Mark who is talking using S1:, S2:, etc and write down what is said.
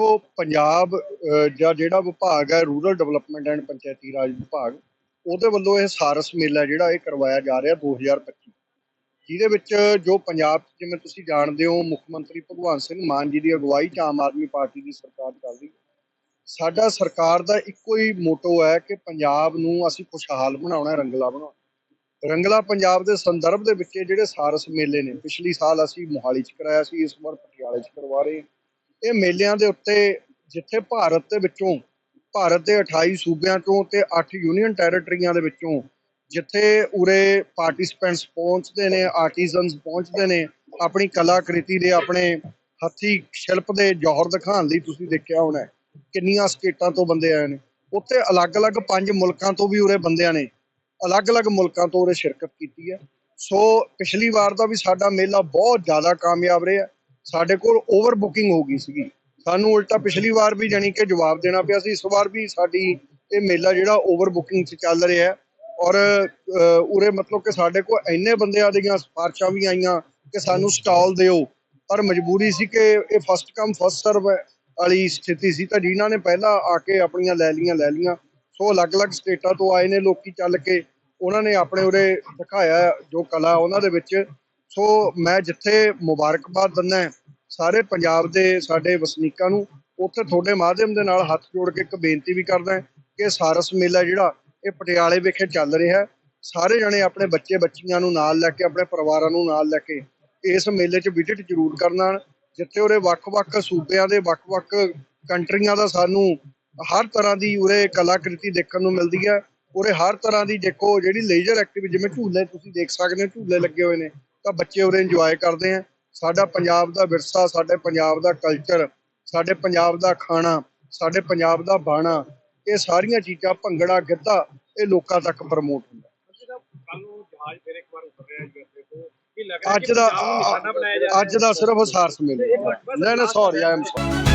S1: ਦੇਖੋ ਪੰਜਾਬ ਅਹ, ਜਾਂ ਜਿਹੜਾ ਵਿਭਾਗ ਹੈ ਰੂਰਲ ਡਿਵੈਲਪਮੈਂਟ ਐਂਡ ਪੰਚਾਇਤੀ ਰਾਜ ਵਿਭਾਗ ਉਹਦੇ ਵੱਲੋਂ ਇਹ ਸਾਰਸ ਮੇਲਾ ਜਿਹੜਾ ਇਹ ਕਰਵਾਇਆ ਜਾ ਰਿਹਾ 2025 ਜਿਹਦੇ ਵਿੱਚ ਜੋ ਪੰਜਾਬ ਜਿਵੇਂ ਤੁਸੀਂ ਜਾਣਦੇ ਹੋ ਮੁੱਖ ਮੰਤਰੀ ਭਗਵੰਤ ਸਿੰਘ ਮਾਨ ਜੀ ਦੀ ਅਗਵਾਈ 'ਚ ਆਮ ਆਦਮੀ ਪਾਰਟੀ ਦੀ ਸਰਕਾਰ ਚੱਲ ਰਹੀ। ਸਾਡਾ ਸਰਕਾਰ ਦਾ ਇੱਕੋ ਹੀ ਮੋਟੋ ਹੈ ਕਿ ਪੰਜਾਬ ਨੂੰ ਅਸੀਂ ਖੁਸ਼ਹਾਲ ਬਣਾਉਣਾ ਰੰਗਲਾ ਬਣਾਉਣਾ। ਰੰਗਲਾ ਪੰਜਾਬ ਦੇ ਸੰਦਰਭ ਦੇ ਵਿੱਚ ਜਿਹੜੇ ਸਾਰਸ ਮੇਲੇ ਨੇ ਪਿਛਲੀ ਸਾਲ ਅਸੀਂ ਮੋਹਾਲੀ 'ਚ ਕਰਾਇਆ ਸੀ ਇਸ ਵਾਰ ਪਟਿਆਲੇ 'ਚ ਕਰਵਾ ਰਹੇ ਹਾਂ। ਇਹ ਮੇਲਿਆਂ ਦੇ ਉੱਤੇ ਜਿੱਥੇ ਭਾਰਤ ਦੇ ਵਿੱਚੋਂ, ਭਾਰਤ ਦੇ 28 ਸੂਬਿਆਂ ਤੋਂ ਤੇ 8 ਯੂਨੀਅਨ ਟੈਰੀਟਰੀਆਂ ਦੇ ਵਿੱਚੋਂ ਜਿੱਥੇ ਉਰੇ ਪਾਰਟਿਸਪੈਂਟਸ ਪਹੁੰਚਦੇ ਨੇ ਆਰਟੀਜ਼ਨਸ ਪਹੁੰਚਦੇ ਨੇ, ਆਪਣੀ ਕਲਾਕ੍ਰਿਤੀ ਦੇ ਆਪਣੇ ਹੱਥੀ ਸ਼ਿਲਪ ਦੇ ਜੌਹਰ ਦਿਖਾਉਣ ਲਈ ਤੁਸੀਂ ਦੇਖਿਆ ਹੋਣਾ ਕਿੰਨੀਆਂ ਸਟੇਟਾਂ ਤੋਂ ਬੰਦੇ ਆਏ ਨੇ। ਉੱਥੇ ਅਲੱਗ-ਅਲੱਗ ਪੰਜ ਮੁਲਕਾਂ ਤੋਂ ਵੀ ਉਰੇ ਬੰਦਿਆਂ ਨੇ ਅਲੱਗ-ਅਲੱਗ ਮੁਲਕਾਂ ਤੋਂ ਉਰੇ ਸ਼ਿਰਕਤ ਕੀਤੀ ਹੈ। ਸੋ ਪਿਛਲੀ ਵਾਰ ਦਾ ਵੀ ਸਾਡਾ ਮੇਲਾ ਬਹੁਤ ਜ਼ਿਆਦਾ ਕਾਮਯਾਬ ਰਿਹਾ ਸਾਡੇ ਕੋਲ ਓਵਰ ਬੁਕਿੰਗ ਹੋ ਗਈ ਸੀਗੀ। ਸਾਨੂੰ ਉਲਟਾ ਪਿਛਲੀ ਵਾਰ ਵੀ ਜਾਨੀ ਕਿ ਜਵਾਬ ਦੇਣਾ ਪਿਆ ਸੀ। ਇਸ ਵਾਰ ਵੀ ਸਾਡੀ ਇਹ ਮੇਲਾ ਜਿਹੜਾ ਓਵਰ ਬੁਕਿੰਗ 'ਚ ਚੱਲ ਰਿਹਾ ਹੈ। ਔਰ ਉਰੇ ਮਤਲਬ ਕਿ ਸਾਡੇ ਕੋਲ ਇੰਨੇ ਬੰਦਿਆਂ ਦੀਆਂ ਸਿਫਾਰਸ਼ਾਂ ਵੀ ਆਈਆਂ ਕਿ ਸਾਨੂੰ ਸਟਾਲ ਦਿਓ। ਪਰ ਮਜਬੂਰੀ ਸੀ ਕਿ ਇਹ ਫਸਟ ਕਮ ਫਸਟ ਸਰਵ ਵਾਲੀ ਸਥਿਤੀ ਸੀ ਤਾਂ ਜਿਨ੍ਹਾਂ ਨੇ ਪਹਿਲਾਂ ਆ ਕੇ ਆਪਣੀਆਂ ਲੈ ਲੀਆਂ ਲੈ ਲੀਆਂ ਸੋ ਅਲੱਗ-ਅਲੱਗ ਸਟੇਟਾਂ ਤੋਂ ਆਏ ਨੇ ਲੋਕੀ ਚੱਲ ਕੇ। ਉਹਨਾਂ ਨੇ ਆਪਣੇ ਉਰੇ ਦਿਖਾਇਆ ਜੋ ਕਲਾ ਉਹਨਾਂ ਦੇ ਵਿੱਚ। ਸੋ ਮੈਂ ਜਿੱਥੇ ਮੁਬਾਰਕਬਾਦ ਦਿੰਦਾ ਸਾਰੇ ਪੰਜਾਬ ਦੇ ਸਾਡੇ ਵਸਨੀਕਾਂ ਨੂੰ, ਉੱਥੇ ਤੁਹਾਡੇ ਮਾਧਿਅਮ ਦੇ ਨਾਲ ਹੱਥ ਜੋੜ ਕੇ ਇੱਕ ਬੇਨਤੀ ਵੀ ਕਰਦਾ ਕਿ ਸਾਰਸ ਮੇਲਾ ਜਿਹੜਾ, ਇਹ ਪਟਿਆਲੇ ਵਿਖੇ ਚੱਲ ਰਿਹਾ ਸਾਰੇ ਜਣੇ ਆਪਣੇ ਬੱਚੇ ਬੱਚੀਆਂ ਨੂੰ ਨਾਲ ਲੈ ਕੇ, ਆਪਣੇ ਪਰਿਵਾਰਾਂ ਨੂੰ ਨਾਲ ਲੈ ਕੇ ਇਸ ਮੇਲੇ 'ਚ ਵਿਜ਼ਿਟ ਜ਼ਰੂਰ ਕਰਨਾ ਜਿੱਥੇ ਉਰੇ ਵੱਖ-ਵੱਖ ਸੂਬਿਆਂ ਦੇ ਵੱਖ-ਵੱਖ ਕੰਟਰੀਆਂ ਦਾ ਸਾਨੂੰ ਹਰ ਤਰ੍ਹਾਂ ਦੀ ਉਰੇ ਕਲਾਕ੍ਰਿਤੀ ਦੇਖਣ ਨੂੰ ਮਿਲਦੀ ਹੈ। ਉਰੇ ਹਰ ਤਰ੍ਹਾਂ ਦੀ ਦੇਖੋ, ਜਿਹੜੀ ਲੇਜ਼ਰ ਐਕਟੀਵਿਟੀ ਜਿਵੇਂ ਝੂਲੇ ਤੁਸੀਂ ਦੇਖ ਸਕਦੇ ਹੋ, ਝੂਲੇ ਲੱਗੇ ਹੋਏ ਨੇ। ਤਾਂ ਬੱਚੇ ਉਰੇ ਇੰਜੋਏ ਕਰਦੇ ਆ। ਸਾਡਾ ਪੰਜਾਬ ਦਾ ਵਿਰਸਾ ਸਾਡੇ ਪੰਜਾਬ ਦਾ ਕਲਚਰ ਸਾਡੇ ਪੰਜਾਬ ਦਾ ਖਾਣਾ ਸਾਡੇ ਪੰਜਾਬ ਦਾ ਬਾਣਾ ਇਹ ਸਾਰੀਆਂ ਚੀਜ਼ਾਂ ਭੰਗੜਾ ਗਿੱਧਾ ਇਹ ਲੋਕਾਂ ਤੱਕ ਪ੍ਰਮੋਟ ਹੁੰਦਾ। ਅੱਜ ਦਾ ਅੱਜ ਦਾ ਸਿਰਫ ਸਾਰਸ ਮੇਲੇ। ਨਹੀਂ ਨਹੀਂ ਸੌਰੀ ਆਈ ਐਮ ਸੌਰੀ